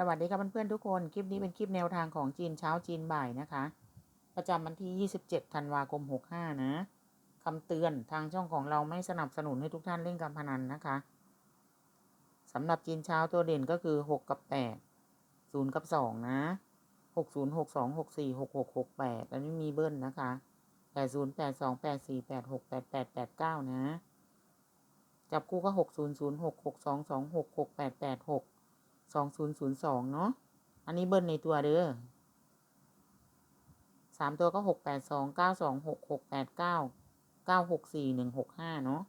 สวัสดีครับเพื่อนๆทุกคน คลิปนี้เป็นคลิปแนวทางของจีนเช้าจีนบ่ายนะคะ ประจำวันที่ 27 ธันวาคม 65 นะคำเตือนทางช่องของเราไม่สนับสนุนให้ทุกท่านเล่นการพนันนะคะสำหรับจีนเช้าตัวเด่นก็คือ 6 กับ 8 0 กับ 2 นะ 60 62 64 66 68 อันนี้มีเบิ้ลนะคะ 80 82 84 86 88 89 นะ จับคู่ก็ 60 06 62 26 68 86ส องศูนย์ศูนย์สองเนาะ อันนี้เบิ้ลในตัวเด้อสามตัวก็หกแปดสองเก้าสองหกหกแปดเก้าเก้าหกสี่หนึ่งหกห้าเนาะ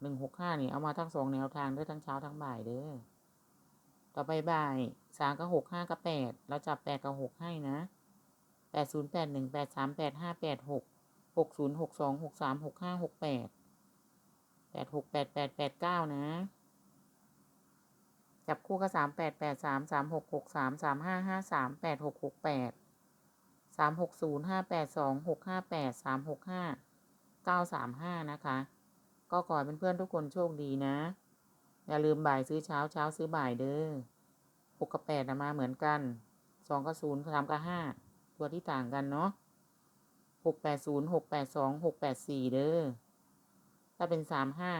หนึ่งหกห้านี่เอามาทั้งสองแนวทางด้วยทั้งเช้าทั้งบ่ายเด้อ ต่อไปบ่ายสามกับหกห้ากับแปดเราจับแปดกับหกให้นะแปดศูนย์แปดหนึ่งแปดสามแปดห้าแปดหกหกศูนย์หกสองหกสามหกห้าหกแปดแปดหกแปดแปดแปดเก้านะ จับคู่ก็สามแปดแปดสามสามหกหกสามสามห้าห้าสามแปดหกหกแปดสามหกศูนย์ห้าแปดสองหกห้าแปดสามหกห้าเก้าสามห้านะคะ ก็ขอให้เพื่อนๆทุกคนโชคดีนะ อย่าลืมบ่ายซื้อเช้าเช้าซื้อบ่ายเด้อหกกับแปดมาเหมือนกันสองกับศูนย์สามกับห้าตัวที่ต่างกันเนาะหกแปดศูนย์หกแปดสองหกแปดสี่เด้อถ้าเป็นสามห้า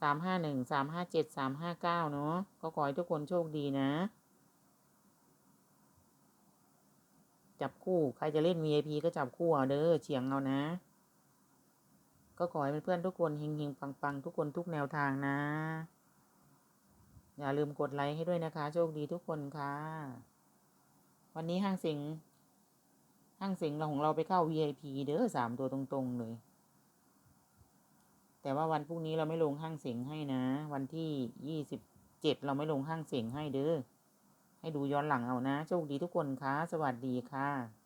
สามห้าหนึ่งสามห้าเจ็ดสามห้าเก้าเนาะก็ขอให้ทุกคนโชคดีนะ จับคู่ใครจะเล่น VIP ก็จับคู่เอาเด้อเฉียงเอานะ ก็ขอให้เพื่อนๆทุกคนเฮงๆปังๆ ทุกคนทุกแนวทางนะ อย่าลืมกดไลค์ให้ด้วยนะคะ โชคดีทุกคนค่ะ วันนี้ห้างสิงห้างสิงเราของเราไปเข้า VIP เด้อสามตัวตรงๆเลย แต่ว่าวันพรุ่งนี้เราไม่ลงห้างเสียงให้นะ วันที่ยี่สิบเจ็ดเราไม่ลงห้างเสียงให้เด้อ ให้ดูย้อนหลังเอานะ โชคดีทุกคนคะสวัสดีค่ะ